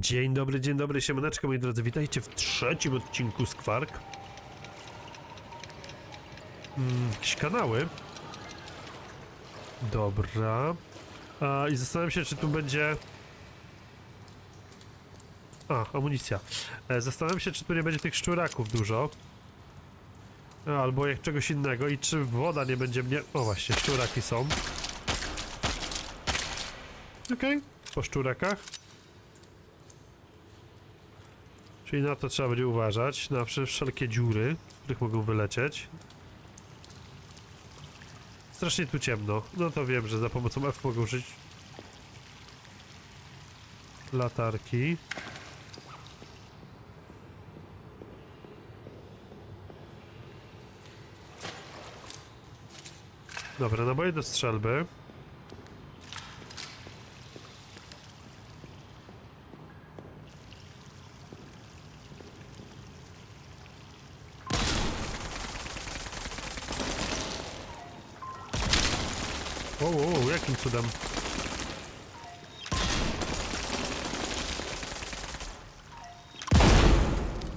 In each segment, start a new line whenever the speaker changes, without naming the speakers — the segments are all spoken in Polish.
Dzień dobry, dzień dobry, siemaneczko moi drodzy, witajcie w trzecim odcinku z Kwark. Mm, jakieś kanały. Dobra. A, I zastanawiam się, czy tu będzie... A, amunicja. E, zastanawiam się, czy tu nie będzie tych szczuraków dużo. A, Albo jak czegoś innego i czy woda nie będzie mnie... O właśnie, szczuraki są. Okej, po szczurakach. Czyli na to trzeba będzie uważać, na wsze- wszelkie dziury, z których mogą wylecieć. Strasznie tu ciemno. No to wiem, że za pomocą F mogę użyć latarki. Dobra, naboje do strzelby. O, o, o, jakim cudem?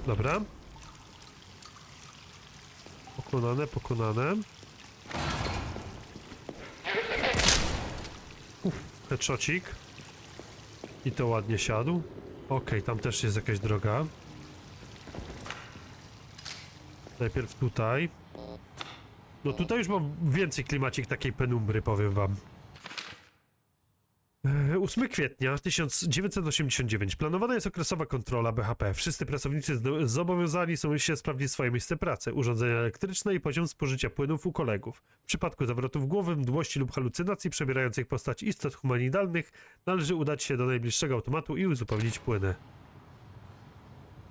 Dobra. Pokonane, pokonane. Uff, headshotcik. I to ładnie siadł. Okej, tam też jest jakaś droga. Najpierw tutaj. No tutaj już mam więcej klimacik takiej penumbry, powiem wam. E, 8 kwietnia 1989. Planowana jest okresowa kontrola BHP. Wszyscy pracownicy zobowiązani są się sprawdzić swoje miejsce pracy, urządzenia elektryczne i poziom spożycia płynów u kolegów. W przypadku zawrotów głowy, mdłości lub halucynacji przebierających postać istot humanidalnych należy udać się do najbliższego automatu i uzupełnić płyny.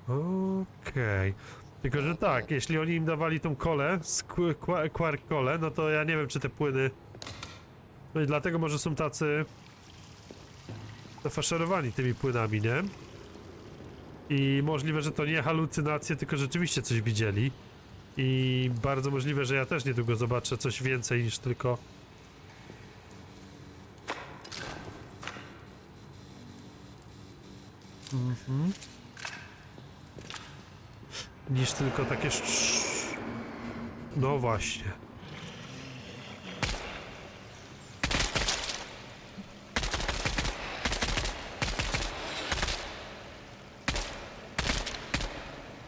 Okej. Tylko, że tak, jeśli oni im dawali tą kolę, skł- kwa- quark kolę, no to ja nie wiem, czy te płyny... No i dlatego może są tacy... nafaszerowani tymi płynami, nie? I możliwe, że to nie halucynacje, tylko rzeczywiście coś widzieli. I bardzo możliwe, że ja też niedługo zobaczę coś więcej niż tylko... Mhm. Niż tylko takie. No właśnie.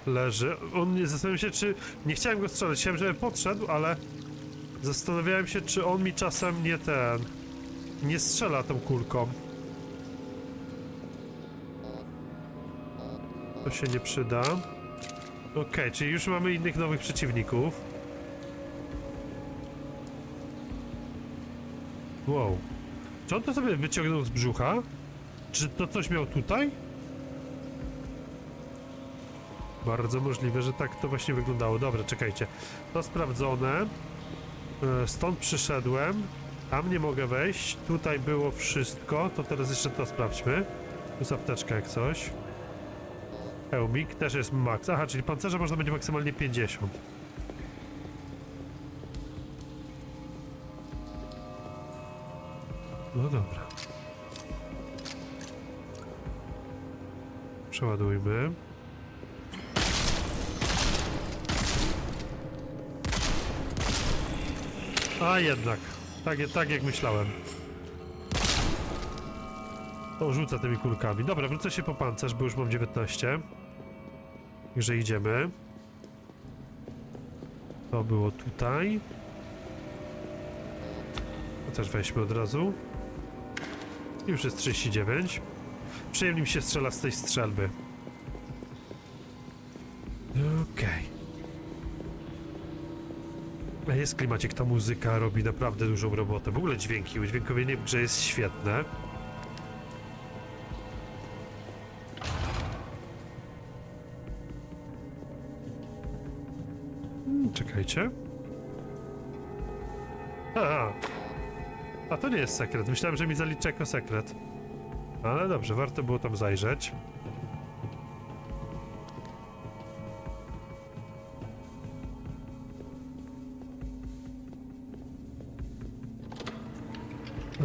Leży. On zastanawiam się, czy. Nie chciałem go strzelać, chciałem, żeby podszedł, ale. Zastanawiałem się, czy on mi czasem nie ten. Nie strzela tą kulką. To się nie przyda. Okej, czyli już mamy innych nowych przeciwników. Wow. Czy on to sobie wyciągnął z brzucha? Czy to coś miał tutaj? Bardzo możliwe, że tak to właśnie wyglądało. Dobra, czekajcie. To sprawdzone. E, Stąd przyszedłem. Tam nie mogę wejść. Tutaj było wszystko. To teraz jeszcze to sprawdźmy. Tu jest apteczka jak coś. Hełmik też jest max. Aha, czyli pancerza można będzie maksymalnie 50. No dobra. Przeładujmy. A jednak. Tak, tak jak myślałem. O, rzucę tymi kulkami. Dobra, wrócę się po pancerz, bo już mam 19. Także idziemy. To było tutaj. To też weźmy od razu. Już jest 39. Przyjemnie mi się strzela z tej strzelby. Jest klimacik, ta muzyka robi naprawdę dużą robotę. W ogóle dźwięki, udźwiękowienie w grze jest świetne. Hmm, Czekajcie. Aha. A to nie jest sekret. Myślałem, że mi zaliczy jako sekret. Ale dobrze, warto było tam zajrzeć.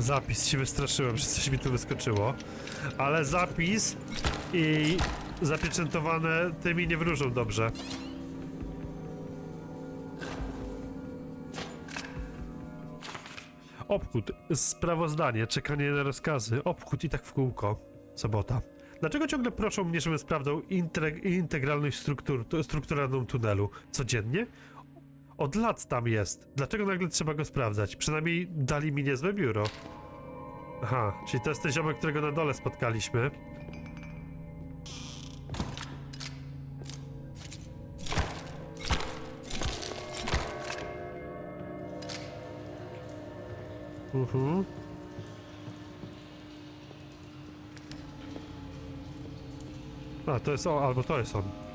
Zapis się wystraszyłem, że coś mi tu wyskoczyło. Ale zapis i zapieczętowane tymi nie wróżą dobrze. Obchód, sprawozdanie, czekanie na rozkazy, obchód i tak w kółko. Sobota. Dlaczego ciągle proszą mnie, żebym sprawdzał integralność struktur, tu- strukturalną tunelu? Codziennie? Od lat tam jest. Dlaczego nagle trzeba go sprawdzać? Przynajmniej dali mi niezłe biuro. Aha, czyli to jest ten ziomek, którego na dole spotkaliśmy. Mhm. A, to jest on, albo to jest on.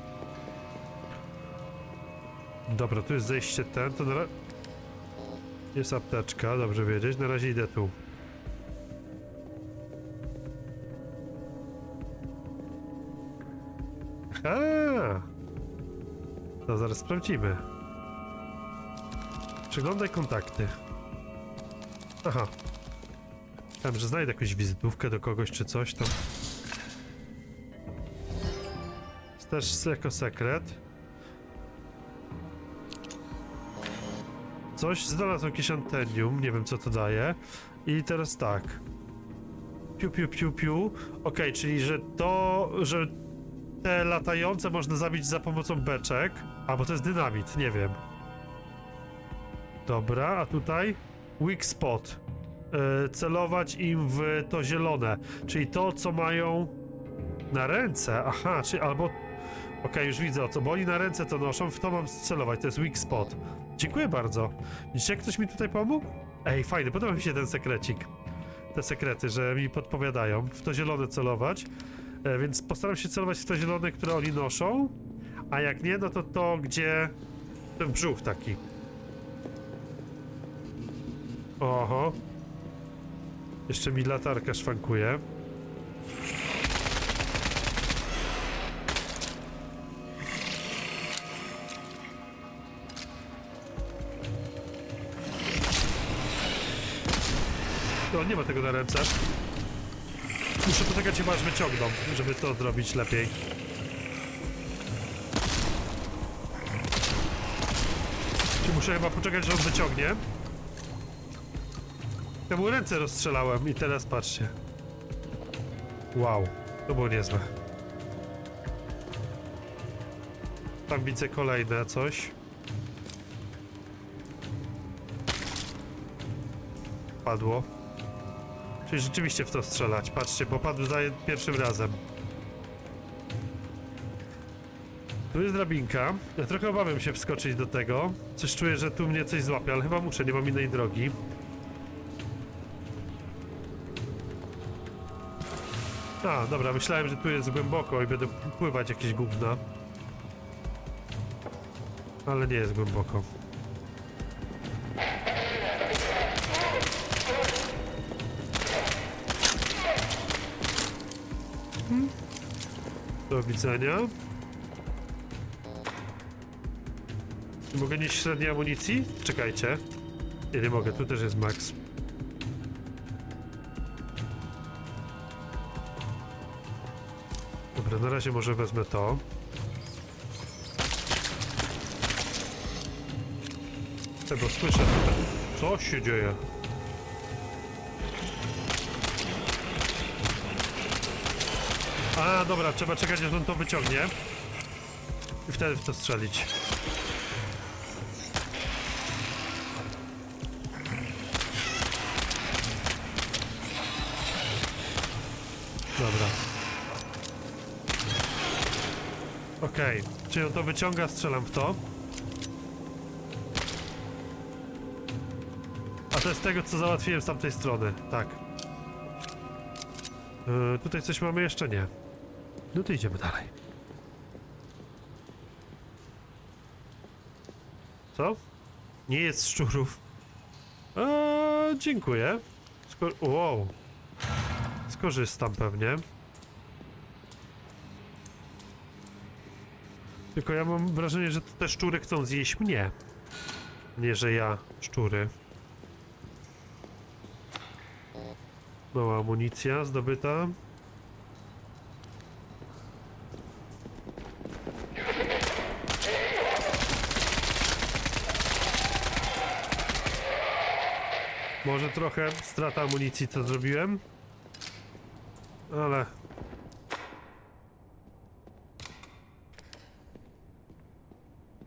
Dobra, tu jest zejście ten, to na ra... Jest apteczka, dobrze wiedzieć. Na razie idę tu. A, To zaraz sprawdzimy. Przeglądaj kontakty. Aha. Myślałem, że znajdę jakąś wizytówkę do kogoś czy coś. Jest też jako sekret. Coś znalazłem jakieś antenium, nie wiem co to daje. I teraz tak. Piu, piu, piu, piu. Okej, czyli że to, że te latające można zabić za pomocą beczek. A, bo to jest dynamit, nie wiem. Dobra, a tutaj? Weak spot. Yy, celować im w to zielone. Czyli to, co mają na ręce. Aha, czy albo... Okej, już widzę o co, bo oni na ręce to noszą, w to mam celować, to jest weak spot. Dziękuję bardzo. Widzicie, ktoś mi tutaj pomógł? Ej, fajny, podoba mi się ten sekrecik. Te sekrety, że mi podpowiadają. W to zielone celować. E, więc postaram się celować w to zielone, które oni noszą. A jak nie, no to to, gdzie ten brzuch taki. Oho. Jeszcze mi latarka szwankuje. Nie ma tego na ręce. Muszę poczekać chyba aż wyciągną, żeby to zrobić lepiej. Czy muszę chyba poczekać, że on wyciągnie? Ja mu ręce rozstrzelałem i teraz patrzcie. Wow, to było niezłe. Tam widzę kolejne coś. Padło. Czyli rzeczywiście w to strzelać. Patrzcie, bo padł za pierwszym razem. Tu jest drabinka. Ja trochę obawiam się wskoczyć do tego. Coś czuję, że tu mnie coś złapie, ale chyba muszę, nie mam innej drogi. A, dobra, myślałem, że tu jest głęboko i będę pływać jakieś gówna. Ale nie jest głęboko. Do widzenia. Nie mogę nieść średniej amunicji? Czekajcie. Nie, nie mogę, tu też jest max. Dobra, na razie może wezmę to. Tego słyszę tutaj. Co się dzieje? A, dobra, trzeba czekać, aż on to wyciągnie. I wtedy w to strzelić. Dobra. Okej, czyli on to wyciąga, strzelam w to. A to jest tego, co załatwiłem z tamtej strony, tak. Yy, tutaj coś mamy jeszcze nie. No to idziemy dalej. Co? Nie jest szczurów. Eee, dziękuję. Skor wow. Skorzystam pewnie. Tylko ja mam wrażenie, że te szczury chcą zjeść mnie. Nie, że ja szczury. Mała amunicja zdobyta. Może trochę strata amunicji to zrobiłem. Ale...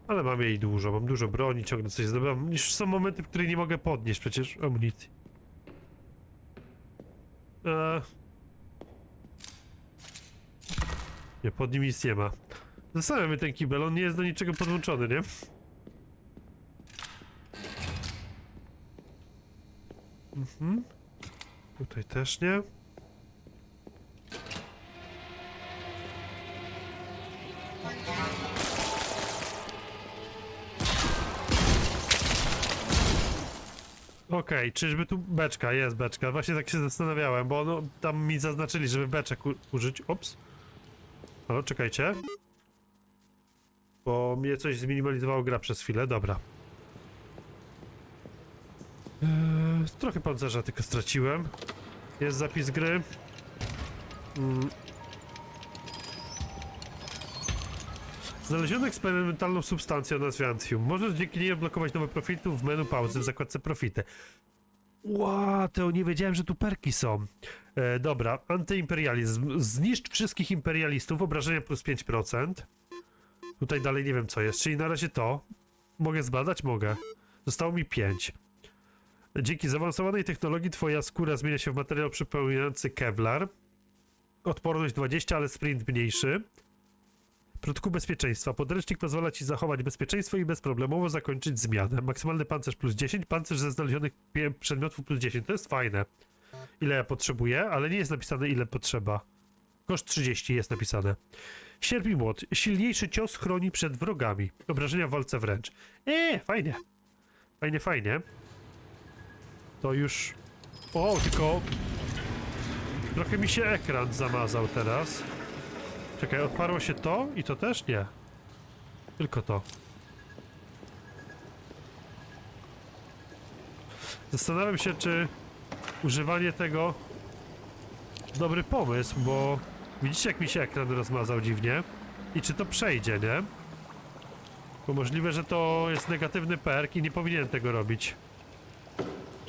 Ale mam jej dużo, mam dużo broni, ciągle coś zdobywam. Są momenty, w których nie mogę podnieść przecież amunicji. Eee... Nie, pod nim nic nie ma. Zastanawiam się ten kibel, on nie jest do niczego podłączony, nie? Mhm. Tutaj też nie. Okej, czyżby tu beczka? Jest beczka. Właśnie tak się zastanawiałem, bo no, tam mi zaznaczyli, żeby beczek użyć. Ops. Halo, czekajcie. Bo mnie coś zminimalizowało gra przez chwilę. Dobra. Eee, trochę pancerza tylko straciłem. Jest zapis gry. Mm. Znaleziono eksperymentalną substancję o nazwie Anthium. Możesz dzięki niej odblokować nowe profity w menu pauzy w zakładce profity. Ła, to nie wiedziałem, że tu perki są. E, dobra, antyimperializm. Zniszcz wszystkich imperialistów, obrażenia plus 5%. Tutaj dalej nie wiem co jest, czyli na razie to. Mogę zbadać? Mogę. Zostało mi 5. Dzięki zaawansowanej technologii twoja skóra zmienia się w materiał przypominający Kevlar. Odporność 20, ale sprint mniejszy. Protokół bezpieczeństwa. Podręcznik pozwala ci zachować bezpieczeństwo i bezproblemowo zakończyć zmianę. Maksymalny pancerz plus 10, pancerz ze znalezionych przedmiotów plus 10. To jest fajne. Ile ja potrzebuję, ale nie jest napisane ile potrzeba. Koszt 30 jest napisane. Sierp i młot. Silniejszy cios chroni przed wrogami. Obrażenia w walce wręcz. Eee, fajnie. Fajnie, fajnie. To już... O, tylko... Trochę mi się ekran zamazał teraz. Czekaj, odparło się to i to też? Nie. Tylko to. Zastanawiam się, czy używanie tego dobry pomysł, bo widzicie jak mi się ekran rozmazał dziwnie i czy to przejdzie, nie? Bo możliwe, że to jest negatywny perk i nie powinienem tego robić.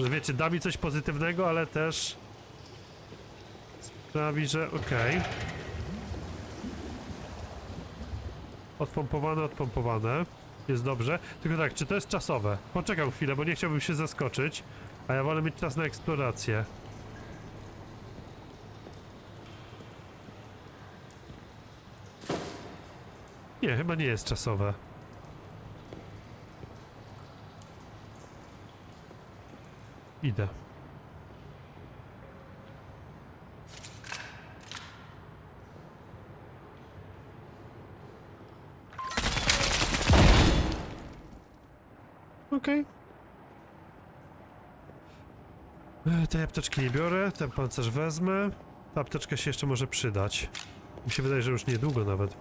Że wiecie, da mi coś pozytywnego, ale też sprawi, że okej. Odpompowane, odpompowane. Jest dobrze. Tylko tak, czy to jest czasowe? Poczekam chwilę, bo nie chciałbym się zaskoczyć. A ja wolę mieć czas na eksplorację. Nie, chyba nie jest czasowe. Idę. Okej. E, Tej apteczki nie biorę, ten pancerz wezmę. Ta apteczka się jeszcze może przydać. Mi się wydaje, że już niedługo nawet.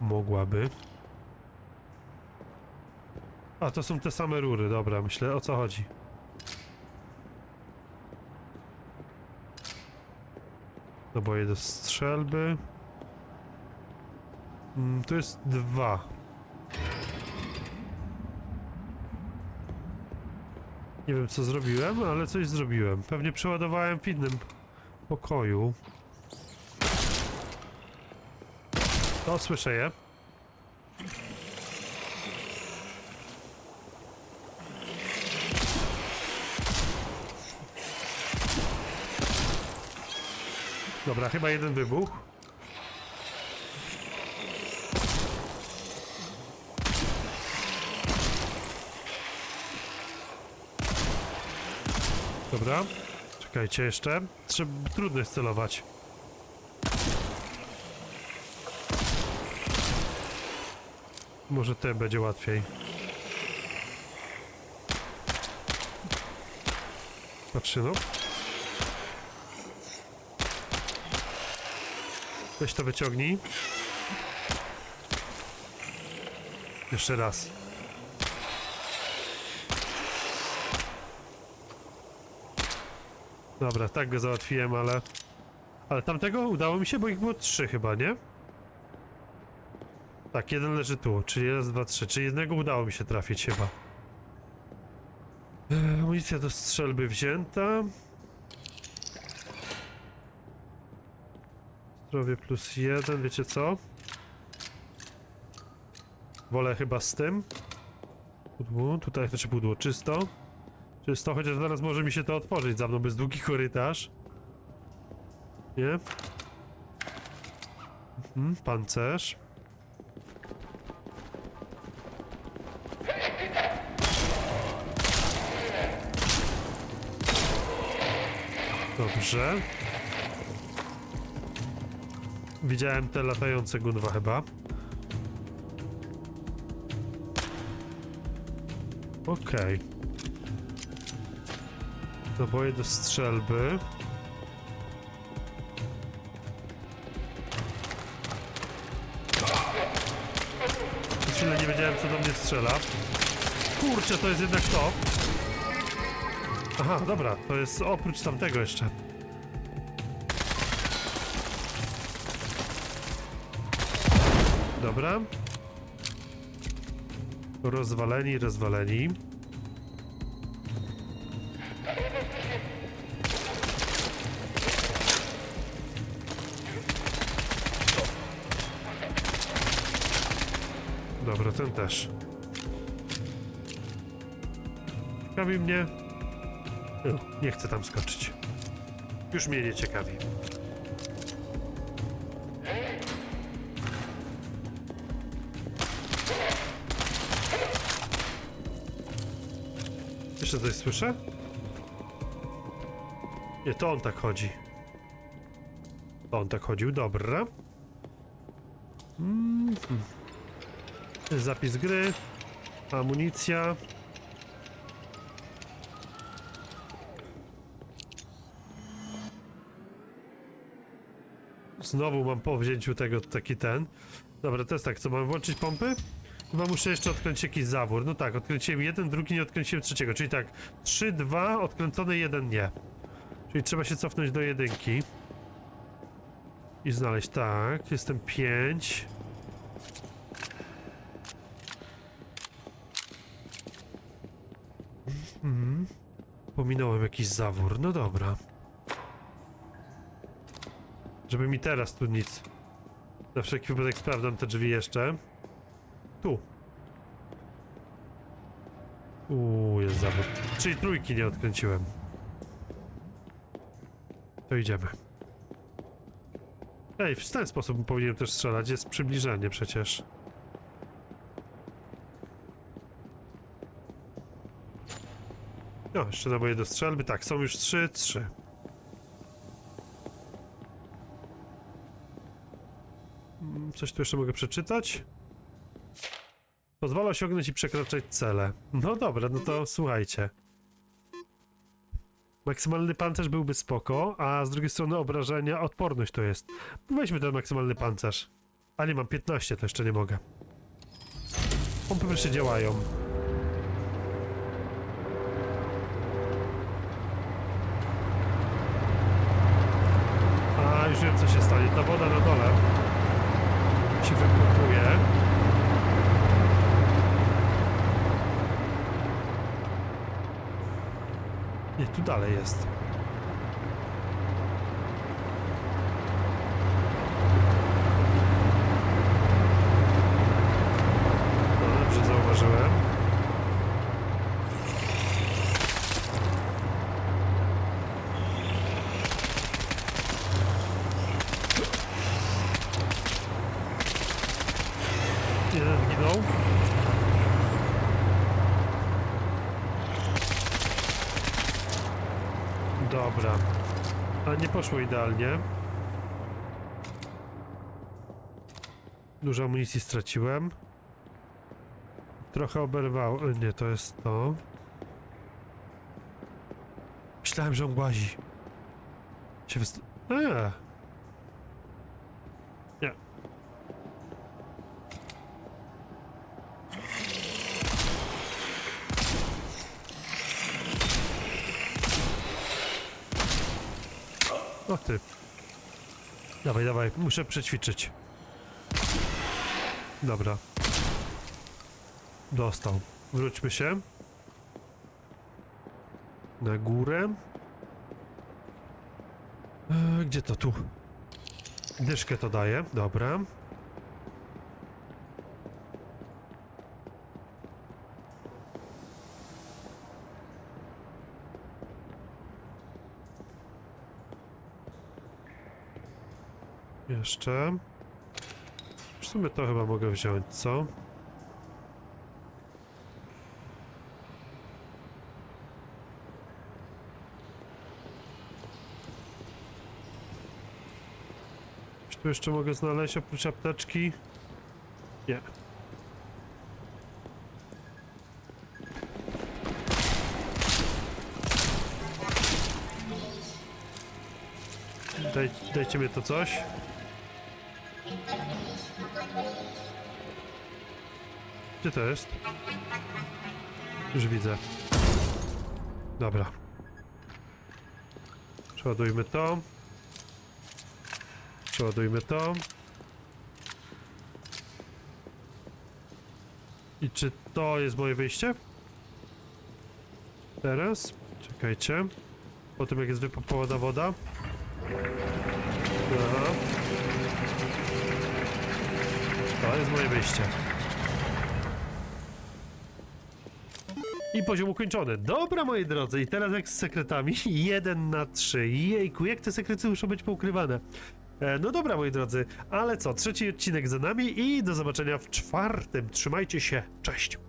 Mogłaby. A, to są te same rury, dobra, myślę, o co chodzi. Naboje do strzelby. Mm, tu jest dwa. Nie wiem co zrobiłem, ale coś zrobiłem. Pewnie przeładowałem w innym pokoju. O, słyszę je. Dobra, chyba jeden wybuch. Dobra. Czekajcie jeszcze. Trzeba, trudno jest celować. Może ten będzie łatwiej. Patrzcie no. Weź to wyciągnij. Jeszcze raz. Dobra, tak go załatwiłem, ale... Ale tamtego udało mi się, bo ich było trzy chyba, nie? Tak, jeden leży tu, czyli raz, dwa, trzy. Czyli jednego udało mi się trafić chyba. Eee, Amunicja do strzelby wzięta. Zdrowie plus jeden, wiecie co? Wolę chyba z tym. Pudło, tutaj znaczy pudło, czysto. Czysto, chociaż zaraz może mi się to otworzyć za mną, bez długi korytarz. Nie? Mhm, pancerz. Dobrze. Widziałem te latające gunwa chyba. Okej. Naboje do strzelby. Chwilę nie wiedziałem co do mnie strzela. Kurczę, to jest jednak to. Aha, dobra, to jest oprócz tamtego jeszcze. Dobra. Rozwaleni, rozwaleni. Dobra, ten też. Ciekawi mnie. Nie chcę tam skoczyć. Już mnie nie ciekawi. Jeszcze coś słyszę? Nie, to on tak chodzi. To on tak chodził, dobra. Mhm. Zapis gry. Amunicja. Znowu mam po wzięciu tego taki ten. Dobra, to jest tak, co mam włączyć pompy? Chyba muszę jeszcze odkręcić jakiś zawór. No tak, odkręciłem jeden, drugi nie odkręciłem trzeciego. Czyli tak, 3, 2, odkręcony, jeden nie. Czyli trzeba się cofnąć do jedynki. I znaleźć, tak, jestem 5. Mhm. Pominąłem jakiś zawór, no dobra. Żeby mi teraz tu nic. Na wszelki wypadek sprawdzam te drzwi jeszcze. Tu. Uuu, jest zawód. Czyli trójki nie odkręciłem. To idziemy. Ej, w ten sposób powinienem też strzelać. Jest przybliżenie przecież. No, jeszcze naboje do strzelby. Tak, są już trzy, trzy. Mm, Coś tu jeszcze mogę przeczytać? Pozwala osiągnąć i przekraczać cele. No dobra, no to słuchajcie. Maksymalny pancerz byłby spoko, a z drugiej strony obrażenia, odporność to jest. Weźmy ten maksymalny pancerz. A nie, mam 15, to jeszcze nie mogę. Pompy wreszcie działają. A, już wiem co się stanie. Ta woda na dole się wypumpuje. Nie, tu dalej jest. No, dobrze zauważyłem. Jeden zginął. Dobra. A nie poszło idealnie. Dużo amunicji straciłem. Trochę oberwał. e, Nie, to jest to. Myślałem, że on łazi. Się wyst... Eee. Ty. Dawaj, dawaj, muszę przećwiczyć. Dobra. Dostał. Wróćmy się. Na górę. E, gdzie to tu? Dyszkę to daje, dobra. Jeszcze. W sumie to chyba mogę wziąć, co? Czy tu jeszcze mogę znaleźć oprócz apteczki? Nie. Daj, dajcie mi to coś. Gdzie to jest? Już widzę. Dobra. Przeładujmy to. Przeładujmy to. I czy to jest moje wyjście? Teraz? Czekajcie. Po tym jak jest wypompowana woda. Aha. To jest moje wyjście. I poziom ukończony. Dobra, moi drodzy, i teraz jak z sekretami? 1 na 3. Jejku, jak te sekrety muszą być poukrywane? E, no dobra, moi drodzy, ale co? Trzeci odcinek za nami i do zobaczenia w czwartym. Trzymajcie się, cześć!